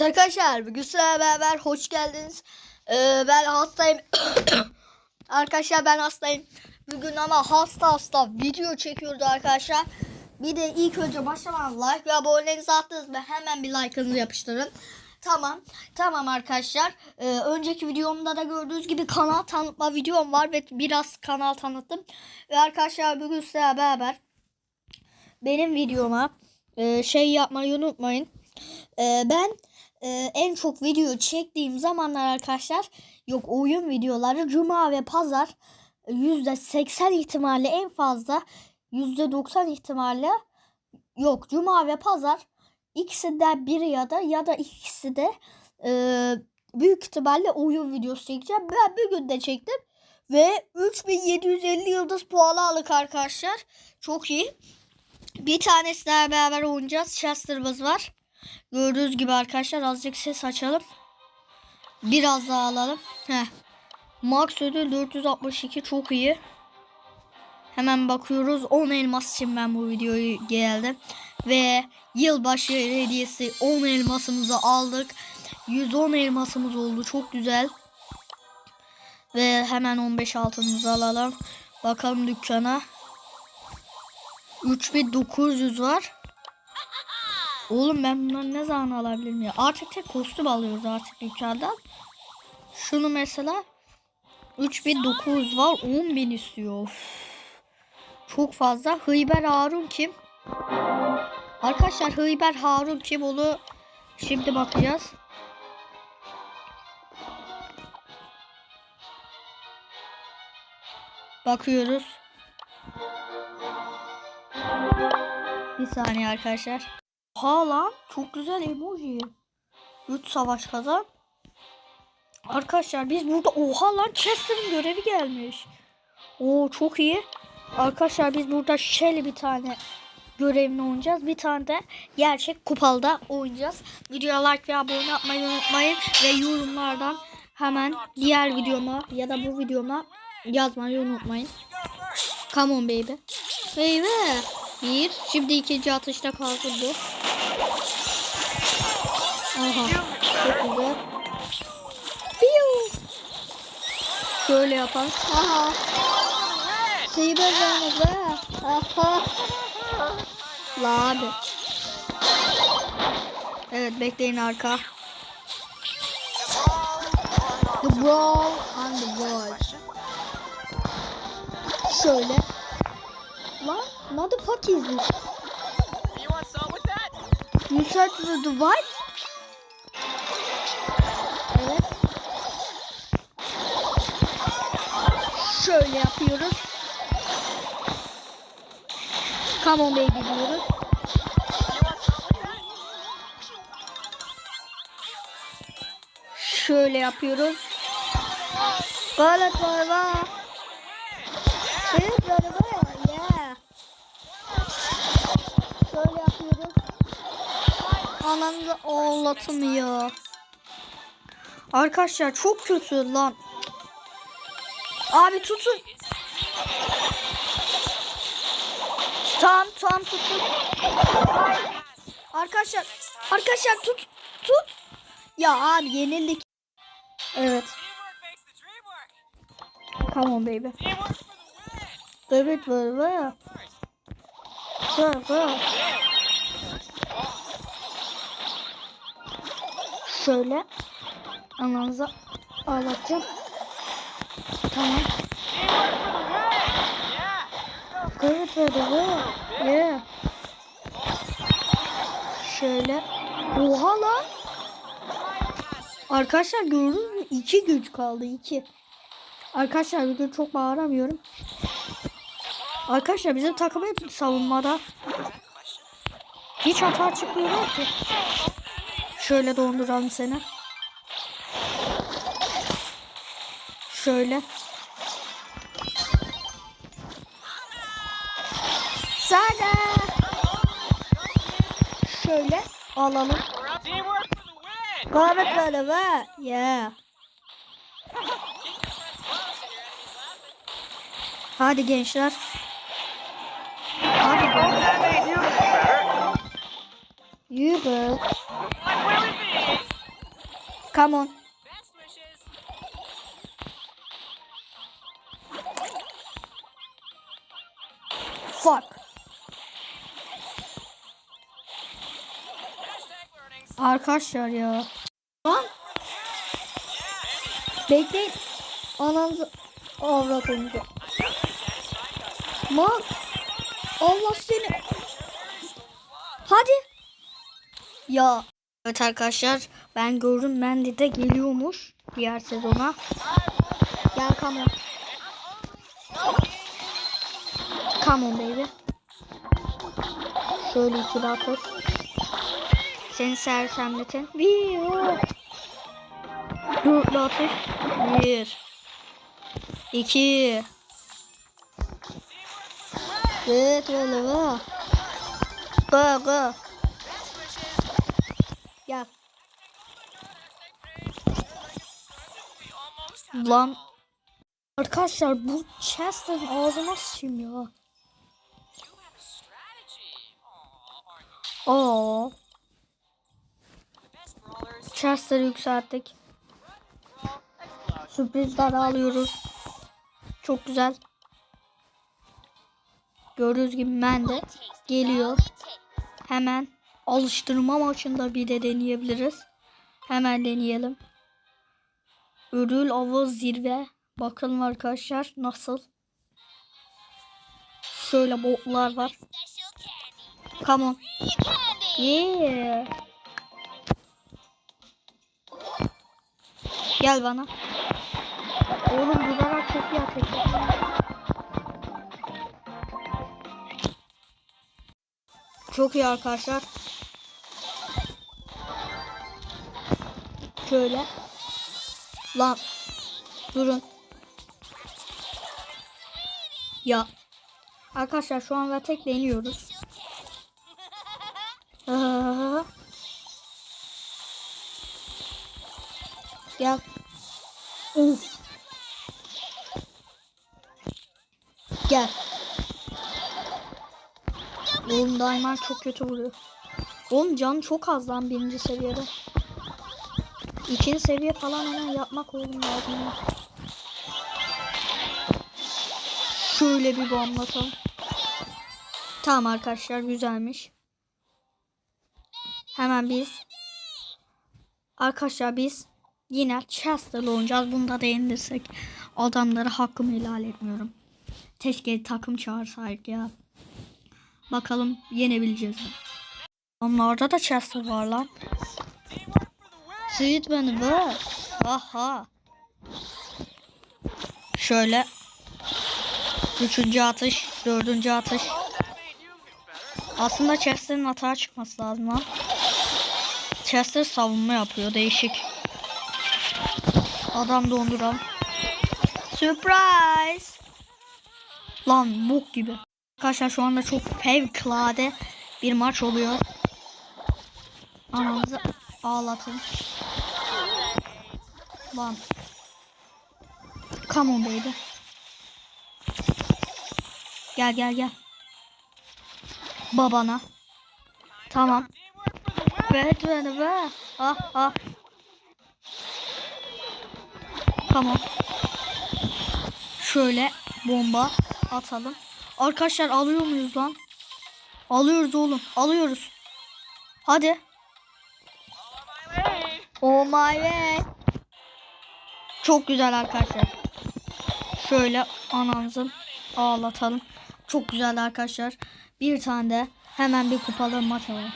Arkadaşlar bugün sizlerle beraber hoş geldiniz. Ee, ben hastayım. arkadaşlar ben hastayım. Bugün ama hasta hasta video çekiyoruz arkadaşlar. Bir de ilk önce başlamadan like ve abonenizi attınız mı hemen bir like'ınızı yapıştırın. Tamam. Tamam arkadaşlar. Ee, önceki videomda da gördüğünüz gibi kanal tanıtma videom var ve biraz kanal tanıttım. Ve arkadaşlar bugün sizlerle beraber benim videoma e, şey yapmayı unutmayın. Ee, ben e, en çok video çektiğim zamanlar arkadaşlar yok oyun videoları cuma ve pazar yüzde seksen ihtimalle en fazla yüzde doksan ihtimalle yok cuma ve pazar ikisinden biri ya da ya da ikisi de e, büyük ihtimalle oyun videosu çekeceğim. Ben bir günde çektim ve 3750 yıldız puanı aldık arkadaşlar. Çok iyi. Bir tanesiyle beraber oynayacağız. Chester'ımız var. Gördüğünüz gibi arkadaşlar azıcık ses açalım. Biraz daha alalım. Heh. Max ödül 462 çok iyi. Hemen bakıyoruz. 10 elmas için ben bu videoyu geldim. Ve yılbaşı hediyesi 10 elmasımızı aldık. 110 elmasımız oldu. Çok güzel. Ve hemen 15 altınımızı alalım. Bakalım dükkana. 3900 var. Oğlum ben bunları ne zaman alabilirim ya? Artık tek kostüm alıyoruz artık dükkandan. Şunu mesela 3900 var 10.000 istiyor. Of. Çok fazla. Hıyber Harun kim? Arkadaşlar Hıyber Harun kim onu şimdi bakacağız. Bakıyoruz. Bir saniye arkadaşlar. Ha lan çok güzel emoji. 3 savaş kazan. Arkadaşlar biz burada oha lan Chester'ın görevi gelmiş. Oo çok iyi. Arkadaşlar biz burada Shelly bir tane görevini oynayacağız. Bir tane de gerçek kupalıda oynayacağız. Videoya like ve abone olmayı unutmayın. Ve yorumlardan hemen diğer videoma ya da bu videoma yazmayı unutmayın. Come on baby. Baby. Bir. Şimdi ikinci atışta kaldı bu. Aha. Çok güzel. Piu. Şöyle yapalım. Aha. Şeyi bezemez ha. Aha. La abi. Evet bekleyin arka. The brawl on the wall. Şöyle. Lan what the fuck is this? You want salt with that? You the what? Şöyle yapıyoruz. Come on baby diyoruz. Şöyle yapıyoruz. Galet var var. Evet var var. Yeah. Şöyle yapıyoruz. Anamda ağlatmıyor. Arkadaşlar çok kötü lan. Abi tutun. Tamam tamam tuttum. Arkadaşlar arkadaşlar tut tut. Ya abi yenildik. Evet. Come on baby. Var var. Var var. Şöyle ananıza ağlatacağım. Tamam. Teamwork for the. Yeah. Şöyle. Oha lan. Arkadaşlar gördünüz mü? İki güç kaldı. iki. Arkadaşlar bugün çok bağıramıyorum. Arkadaşlar bizim takım hep savunmada. Hiç hata çıkmıyor ki. Şöyle donduralım seni. Şöyle. Sana. Şöyle alalım. Gayret böyle be. Yeah. Hadi gençler. Hadi. Yürü. Come on. Fuck. Arkadaşlar ya. Lan. Bekleyin. Ananızı avradınızı. Lan. Allah seni. Hadi. Ya. Evet arkadaşlar ben gördüm Mandy de geliyormuş diğer sezona. Gel come on. Come on baby. Şöyle iki daha koş. Seni sersemletin. Bir. Dörtlü atış. Bir. İki. Evet böyle va. Go go. Gel. Lan. Arkadaşlar bu Chester'ın ağzına sıçayım ya. you Chester'ı yükselttik. Sürprizler alıyoruz. Çok güzel. Gördüğünüz gibi ben de geliyor. Hemen alıştırma maçında bir de deneyebiliriz. Hemen deneyelim. Ödül avı zirve. Bakalım arkadaşlar nasıl. Şöyle botlar var. Come on. Yeah. Gel bana. Oğlum durarak çok iyi ateş. Çok iyi arkadaşlar. Şöyle. Lan. Durun. Ya. Arkadaşlar şu an tek Gel. Uf. Gel. Oğlum daima çok kötü vuruyor. Oğlum can çok az lan birinci seviyede. İkinci seviye falan hemen yapmak oğlum lazım. ya. Şöyle bir bomba atalım. Tamam arkadaşlar güzelmiş. Hemen biz Arkadaşlar biz yine Chester'la oynayacağız. Bunda da yenilirsek adamlara hakkımı helal etmiyorum. Keşke takım çağırsaydık ya. Bakalım yenebileceğiz? Onlarda da Chester var lan. Sweet beni be. Aha. Şöyle. Üçüncü atış. Dördüncü atış. Aslında Chester'ın hata çıkması lazım lan. Chester savunma yapıyor. Değişik. Adam donduran. Surprise. Lan bok gibi. Arkadaşlar şu anda çok fevkalade bir maç oluyor. Anamızı ağlatın. Lan. Come on baby. Gel gel gel. Babana. Tamam. Evet beni be. Ah ah. Tamam. Şöyle bomba atalım. Arkadaşlar alıyor muyuz lan? Alıyoruz oğlum. Alıyoruz. Hadi. Oh my way. Çok güzel arkadaşlar. Şöyle anamızın ağlatalım. Çok güzel arkadaşlar. Bir tane de hemen bir kupalı maç alalım.